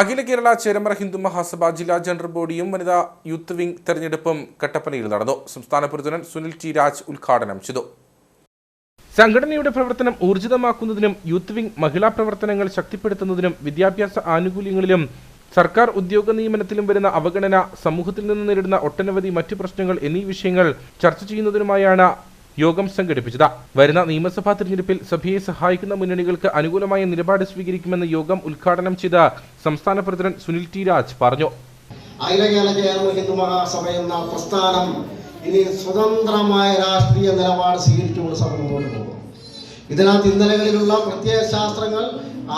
അഖില കേരള ചേരമറ ഹിന്ദു മഹാസഭ ജില്ലാ ജനറൽ ബോഡിയും വനിതാ youth wing തെരഞ്ഞെടുപ്പും കട്ടപ്പനയിൽ നടന്നു. സംസ്ഥാന പ്രസിഡന്റ് സുനിൽ ടി. രാജ് ഉദ്ഘാടനം ചെയ്തു. സംഘടനയുടെ പ്രവർത്തനം ഊർജിതമാക്കുന്നതിനും യൂത്ത് വിംഗ് മഹിളാ പ്രവർത്തനങ്ങൾ ശക്തിപ്പെടുത്തുന്നതിനും വിദ്യാഭ്യാസ ആനുകൂല്യങ്ങളിലും സർക്കാർ ഉദ്യോഗ നിയമനത്തിലും വരുന്ന അവഗണന സമൂഹത്തിൽ നിന്ന് നേരിടുന്ന ഒട്ടനവധി മറ്റു പ്രശ്നങ്ങൾ എന്നീ വിഷയങ്ങൾ ചർച്ച ചെയ്യുന്നതിനുമായാണ് യോഗം സംഘടിപ്പിച്ചത്. വരുന്ന നിയമസഭാ തിരഞ്ഞെടുപ്പിൽ സഭയെ സഹായിക്കുന്ന മുന്നണികൾക്ക് അനുകൂലമായ നിലപാട് സ്വീകരിക്കുമെന്ന് യോഗം ഉദ്ഘാടനം ചെയ്ത സംസ്ഥാന പ്രസിഡന്റ് സുനിൽ ടി രാജ് പറഞ്ഞു. അഖിലകേരള കേരള ഹിന്ദു മഹാസഭ എന്ന പ്രസ്ഥാനം ഇനി സ്വതന്ത്രമായ രാഷ്ട്രീയ നിലപാട് സ്വീകരിച്ചുകൊണ്ട് സഭ ഇതിനകത്ത് ഇന്നലകളിലുള്ള പ്രത്യയശാസ്ത്രങ്ങൾ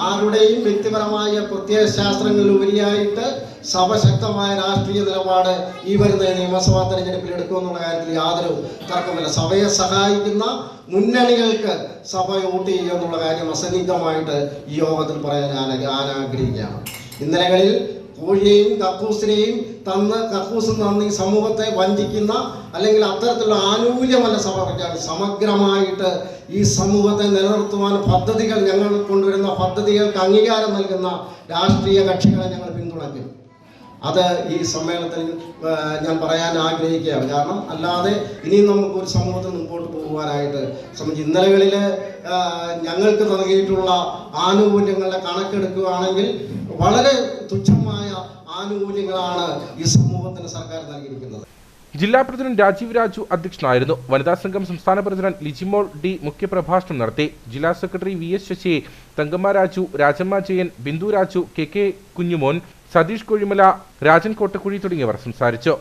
ആരുടെയും വ്യക്തിപരമായ പ്രത്യയശാസ്ത്രങ്ങളിൽ ഉപരിയായിട്ട് സഭശക്തമായ രാഷ്ട്രീയ നിലപാട് ഈ വരുന്ന നിയമസഭാ തെരഞ്ഞെടുപ്പിൽ എടുക്കുമെന്നുള്ള കാര്യത്തിൽ യാതൊരു തർക്കമില്ല സഭയെ സഹായിക്കുന്ന മുന്നണികൾക്ക് സഭ വോട്ട് ചെയ്യുക എന്നുള്ള കാര്യം അസന്നിഗ്ധമായിട്ട് ഈ യോഗത്തിൽ പറയാൻ ഞാൻ ആഗ്രഹിക്കുകയാണ് ഇന്നലകളിൽ കോഴിയെയും കക്കൂസിനെയും തന്ന് കക്കൂസ് തന്ന് ഈ സമൂഹത്തെ വഞ്ചിക്കുന്ന അല്ലെങ്കിൽ അത്തരത്തിലുള്ള ആനുകൂല്യമല്ല സഭ പ്രഖ്യാപിച്ചത്. സമഗ്രമായിട്ട് ഈ സമൂഹത്തെ നിലനിർത്തുവാൻ പദ്ധതികൾ ഞങ്ങൾ കൊണ്ടുവരുന്ന പദ്ധതികൾക്ക് അംഗീകാരം നൽകുന്ന രാഷ്ട്രീയ കക്ഷികളെ ഞങ്ങൾ പിന്തുണയ്ക്കും. അത് ഈ സമ്മേളനത്തിൽ ഞാൻ പറയാൻ ആഗ്രഹിക്കുകയാണ്. കാരണം അല്ലാതെ ഇനിയും നമുക്ക് ഒരു സമൂഹത്തിൽ മുമ്പോട്ട് പോകുവാനായിട്ട് സംബന്ധിച്ച് ഇന്നലകളിൽ ഞങ്ങൾക്ക് നൽകിയിട്ടുള്ള ആനുകൂല്യങ്ങളുടെ കണക്കെടുക്കുകയാണെങ്കിൽ വളരെ തുച്ഛമായ ആനുകൂല്യങ്ങളാണ് ഈ സമൂഹത്തിന് സർക്കാർ നൽകിയിരിക്കുന്നത്. ജില്ലാ പ്രസിഡന്റ് രാജീവ് രാജു അധ്യക്ഷനായിരുന്നു. വനിതാ സംഘം സംസ്ഥാന പ്രസിഡന്റ് ലിജിമോൾ ഡി മുഖ്യപ്രഭാഷണം നടത്തി. ജില്ലാ secretary V S Sasi Thankamma Raju Rajamma Jayan Bindu Raju K K Kunjumon Satheesh Kozhimala Rajan Kottakuzhi തുടങ്ങിയവർ സംസാരിച്ചു.